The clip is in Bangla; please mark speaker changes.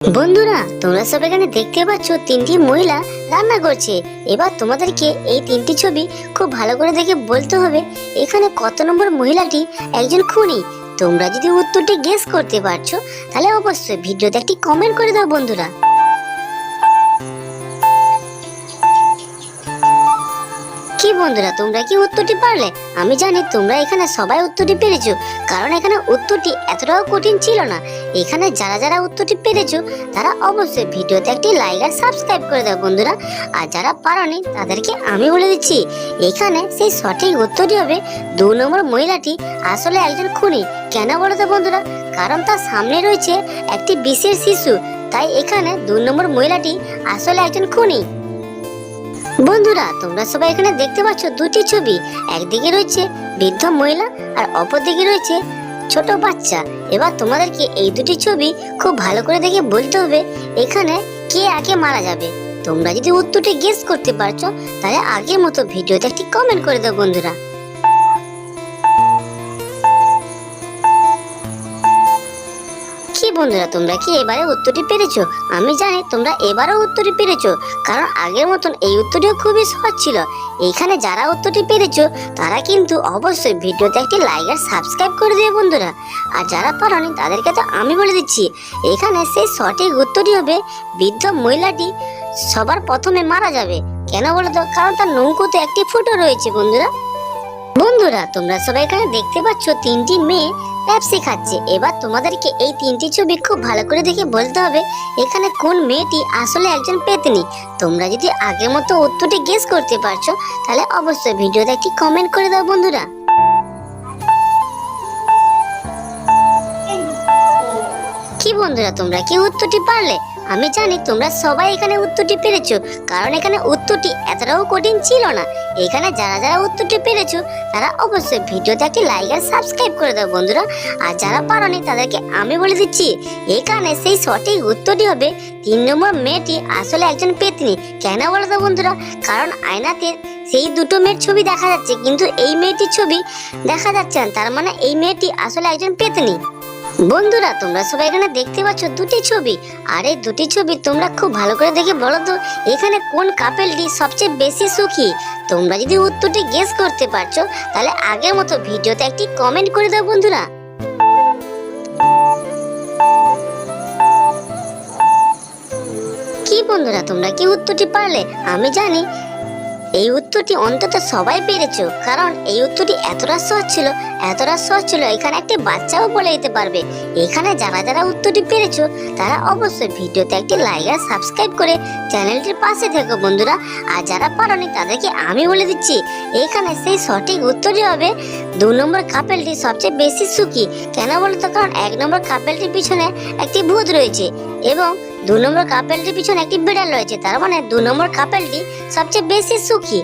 Speaker 1: বন্ধুরা, তোমরা সব এখানে দেখতে পাচ্ছ তিনটি মহিলা রান্না করছে। এবার তোমাদেরকে এই তিনটি ছবি খুব ভালো করে দেখে বলতে হবে, এখানে কত নম্বর মহিলাটি একজন খুনি? তোমরা যদি উত্তরটি গেস করতে পারছ, তাহলে অবশ্যই ভিডিওতে একটি কমেন্ট করে দাও বন্ধুরা। বন্ধুরা, তোমরা কি উত্তরটি পারলে? আমি জানি তোমরা এখানে সবাই উত্তরটি পেরেছ, কারণ এখানে উত্তরটি এতটাও কঠিন ছিল না। এখানে যারা যারা উত্তরটি পেরেছ, তারা অবশ্যই ভিডিওতে একটি লাইক আর সাবস্ক্রাইব করে দাও বন্ধুরা। আর যারা পারোনি, তাদেরকে আমি বলে দিচ্ছি, এখানে সেই সঠিক উত্তরটি হবে দু নম্বর মহিলাটি আসলে একজন খুনি। কেন বলো তো বন্ধুরা? কারণ তার সামনে রয়েছে একটি বিশেষ শিশু, তাই এখানে দু নম্বর মহিলাটি আসলে একজন খুনি। বন্ধুরা, তোমরা সবাই এখানে দেখতে পাচ্ছ দুটি ছবি। একদিকে রয়েছে বৃদ্ধ মহিলা আর অপরদিকে রয়েছে ছোট বাচ্চা। এবার তোমাদেরকে এই দুটি ছবি খুব ভালো করে দেখে বলতে হবে, এখানে কে আগে মারা যাবে। তোমরা যদি উত্তরটি গেস করতে পারছ, তাহলে আগের মতো ভিডিওতে একটি কমেন্ট করে দাও বন্ধুরা। বন্ধুরা, তোমরা কি এবারে উত্তরটি পেরেছ? আমি জানি তোমরা এবারও উত্তরটি পেরেছ, কারণ আগের মতন এই উত্তরটিও খুবই সহজ ছিল। এখানে যারা উত্তরটি পেরেছ, তারা কিন্তু অবশ্যই ভিডিওতে একটি লাইক আর সাবস্ক্রাইব করে দিও বন্ধুরা। আর যারা পারোনি, তাদেরকে তো আমি বলে দিচ্ছি, এখানে সেই সঠিক উত্তরটি হবে, বৃদ্ধ মহিলাটি সবার প্রথমে মারা যাবে। কেন বলো তো? কারণ তার নৌকোতে একটি ফুটো রয়েছে বন্ধুরা। বন্ধুরা, তোমরা সবাই এখানে দেখতে পাচ্ছ তিনটি মেয়ে পেপসি খাচ্ছে। এবার তোমাদেরকে এই তিনটি ছবি খুব ভালো করে দেখে বলতে হবে, এখানে কোন মেয়েটি আসলে একজন পেতনি? তোমরা যদি আগের মতো উত্তরটি গেস করতে পারছ, তাহলে অবশ্যই ভিডিওতে একটি কমেন্ট করে দাও বন্ধুরা। কি বন্ধুরা, তোমরা কি উত্তরটি পারলে? আমি জানি তোমরা সবাই এখানে উত্তরটি পেরেছ, কারণ এখানে উত্তরটি এতটাও কঠিন ছিল না। এখানে যারা যারা উত্তরটি পেরেছ, তারা অবশ্যই ভিডিওতে একটি লাইক আর সাবস্ক্রাইব করে দাও বন্ধুরা। আর যারা পারোনি, তাদেরকে আমি বলে দিচ্ছি, এখানে সেই সঠিক উত্তরটি হবে, তিন নম্বর মেয়েটি আসলে একজন পেতনি। কেন বলো তো বন্ধুরা? কারণ আয়নাতে সেই দুটো মেয়ের ছবি দেখা যাচ্ছে, কিন্তু এই মেয়েটির ছবি দেখা যাচ্ছে না। তার মানে এই মেয়েটি আসলে একজন পেতনি। বন্ধুরা, তোমরা সবাই এখানে দেখতে পাচ্ছ দুটি ছবি। আর এই দুটি ছবি তোমরা খুব ভালো করে দেখে বলো তো, এখানে কোন কাপেলটি সবচেয়ে বেশি সুখী? তোমরা যদি উত্তরটি গেস করতে পারছ, তাহলে আগের মতো ভিডিওতে একটি কমেন্ট করে দাও বন্ধুরা। কি বন্ধুরা, তোমরা কি উত্তরটি পারলে? আমি জানি। এই উত্তরটি অন্তত সবাই পেরেছ, কারণ এই উত্তরটি এতটা সহজ ছিল, এতটা সহজ ছিল এখানে একটি বাচ্চাও বলে দিতে পারবে। এখানে যারা যারা উত্তরটি পেরেছ, তারা অবশ্যই ভিডিওতে একটি লাইক আর সাবস্ক্রাইব করে চ্যানেলটির পাশে থেকো বন্ধুরা। আর যারা পারোনি, তাদেরকে আমি বলে দিচ্ছি, এখানে সেই সঠিক উত্তরটি হবে, দু নম্বর কাপেলটি সবচেয়ে বেশি সুখী। কেন বলতো? কারণ এক নম্বর কাপেলটির পিছনে একটি ভূত রয়েছে এবং দু নম্বর কাপেলটির পিছনে একটি বিড়াল রয়েছে। তার মানে দু নম্বর কাপেলটি সবচেয়ে বেশি সুখী।